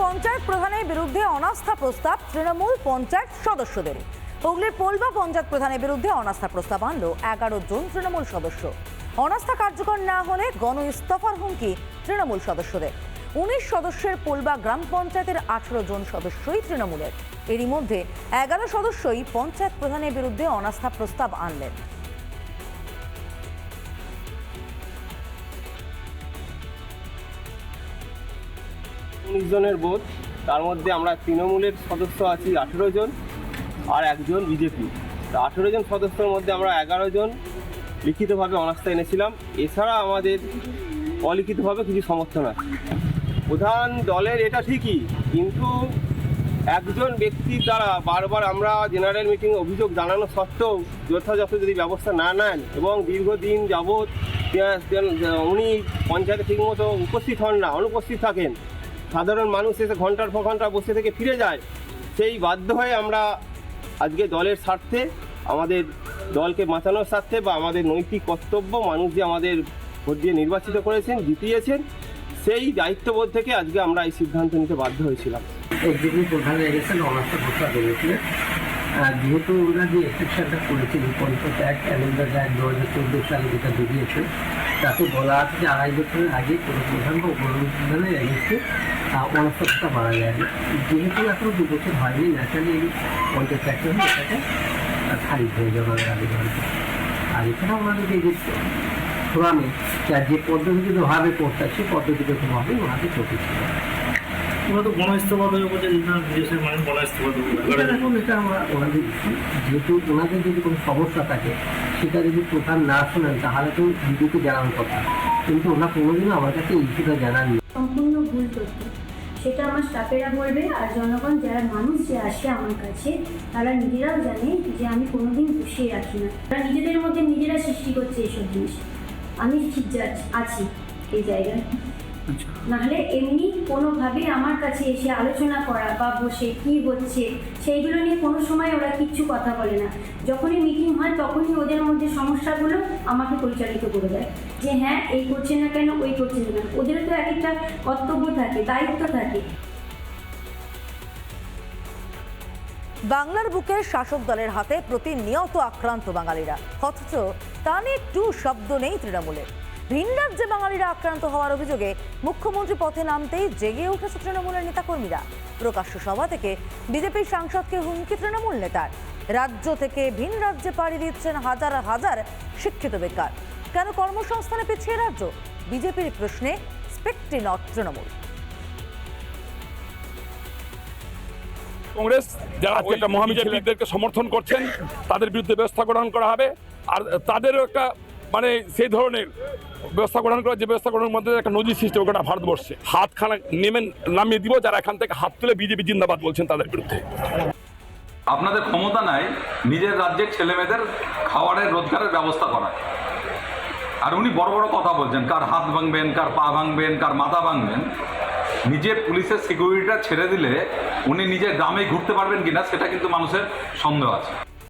পঞ্চায়েত প্রধানের বিরুদ্ধে অনাস্থা প্রস্তাব তৃণমূল পঞ্চায়েত সদস্যদের। হুগলির পোলবা পঞ্চায়েত প্রধানের বিরুদ্ধে অনাস্থা প্রস্তাব আনল এগারো জন তৃণমূল সদস্য। অনাস্থা কার্যকর না হলে গণ ইস্তফার হুমকি তৃণমূল সদস্যদের। উনিশ সদস্যের পোলবা গ্রাম পঞ্চায়েতের আঠারো জন সদস্যই তৃণমূলের। এরই মধ্যে এগারো সদস্যই পঞ্চায়েত প্রধানের বিরুদ্ধে অনাস্থা প্রস্তাব আনলেন। উনিশ জনের বোধ তার মধ্যে আমরা তৃণমূলের সদস্য আছি আঠেরো জন আর একজন বিজেপি। তা আঠেরো জন সদস্যের মধ্যে আমরা এগারো জন লিখিতভাবে অনাস্থা এনেছিলাম। এছাড়া আমাদের অলিখিতভাবে কিছু সমর্থন আছে। প্রধান দলের এটা ঠিকই, কিন্তু একজন ব্যক্তির দ্বারা বারবার আমরা জেনারেল মিটিং অভিযোগ জানানো সত্ত্বেও যথাযথ যদি ব্যবস্থা না নেন এবং দীর্ঘদিন যাবৎ উনি পঞ্চায়েতে ঠিকমতো উপস্থিত হন না, অনুপস্থিত থাকেন সাধারণ মানুষ এসে ঘণ্টার পর ঘণ্টা বসে থেকে ফিরে যায়, সেই বাধ্য হয়ে আমরা আজকে দলের স্বার্থে, আমাদের দলকে বাঁচানোর স্বার্থে বা আমাদের নৈতিক কর্তব্য মানুষ যে আমাদের ভোট দিয়ে নির্বাচিত করেছেন, জিতিয়েছেন, সেই দায়িত্ববোধ থেকে আজকে আমরা এই সিদ্ধান্ত নিতে বাধ্য হয়েছিলাম। প্রধান যেহেতু ওরা যে এক্সেপশনটা করেছেন পঞ্চায়েত অ্যাক্ট অ্যামেন্ডার অ্যাক্ট দু হাজার চোদ্দ সালে যেটা বেরিয়েছে তাতে বলা আছে যে আড়াই বছরের আগে কোনো প্রধান বা উপপ্রধানের এগেন্সে অনাস্থতা মারা যায়। যেহেতু এখনও দু বছর হয়নি ন্যাচারালি এই পঞ্চায়েত অ্যাক্টে এটাকে খারিজ হয়ে যাবে আমাদের আগে আর এছাড়া ওনাদের যে ফোরামে যে পদ্ধতিতে ভাবে করতে সেই পদ্ধতিগত ভাবে ওনাকে চলতেছিল ওরা তো গণ ইস্তফা বলছে না বিদেশের মানুষ গণ ইস্তফা এখন এটা আমরা ওনাদের যেহেতু ওনাদের যদি কোনো সমস্যা থাকে সেটা যদি প্রধান না শোনেন তাহলে তো দিদিকে জানানোর কথা। কিন্তু ওনার কোনোদিনও আমার কাছে ইস্যুটা জানাননি। সম্পূর্ণ ভুল তথ্য। সেটা আমার স্টাফেরা বলবে আর জনগণ যারা মানুষ যে আসে আমার কাছে তারা নিজেরাও জানে যে আমি কোনোদিন বসিয়ে রাখি না। তারা নিজেদের মধ্যে নিজেরা সৃষ্টি করছে এইসব জিনিস। আমি ঠিক আছি এই জায়গায়। নাহলে এমনি কোনোভাবে আমার কাছে এসে আলোচনা করা বা বসে কি হচ্ছে সেইগুলো নিয়ে কোনো সময় ওরা কিচ্ছু কথা বলে না। যখনই মিটিং হয় তখনই ওদের মধ্যে সমস্যাগুলো আমাকে পরিচালিত করে দেয়। যে হ্যাঁ এই করছে না কেন ওই করছে না। কেন ওদের তো এক একটা কর্তব্য থাকে দায়িত্ব থাকে। বাংলার বুকে শাসক দলের হাতে প্রতিনিয়ত আক্রান্ত বাঙালিরা। অথচ তা নিয়ে টু শব্দ নেই তৃণমূলের। ভিন রাজ্যে বাঙালিরা আক্রান্ত হওয়ার অভিযোগে মুখ্যমন্ত্রী পথে নামতেই জেগে উঠেছে তৃণমূলের নেতাকর্মীরা। প্রকাশ্য সভা থেকে বিজেপির সাংসদকে হুমকি তৃণমূল নেতার। রাজ্য থেকে ভিন রাজ্যে পাড়ি দিচ্ছেন হাজার হাজার শিক্ষিত বেকার। কেন কর্মসংস্থানে পিছিয়ে রাজ্য? বিজেপির প্রশ্নে স্পেক্টি নট তৃণমূল। কংগ্রেস যারা আজকে একটা মহাবিজেপিদেরকে সমর্থন করছেন তাদের বিরুদ্ধে ব্যবস্থা গ্রহণ করা হবে। আর তাদেরও একটা মানে সেই ধরনের ব্যবস্থা গ্রহণ করা যে ব্যবস্থা গ্রহণের মধ্যে একটা নজির সৃষ্টি গোটা ভারতবর্ষে। হাতখানা নেমে নামিয়ে দিব যারা এখান থেকে হাত তুলে বিজেপি জিন্দাবাদ বলছেন তাদের বিরুদ্ধে। আপনাদের ক্ষমতা নাই, নিজের রাজ্যের ছেলেমেয়েদের খাওয়ারের রোজগারের ব্যবস্থা করা। আর উনি বড় বড় কথা বলছেন, কার হাত ভাঙবেন, কার পা ভাঙবেন, কার মাথা ভাঙবেন, নিজের পুলিশের সিকিউরিটিটা ছেড়ে দিলে উনি নিজের গ্রামে ঘুরতে পারবেন কিনা, সেটা কিন্তু মানুষের সন্দেহ আছে।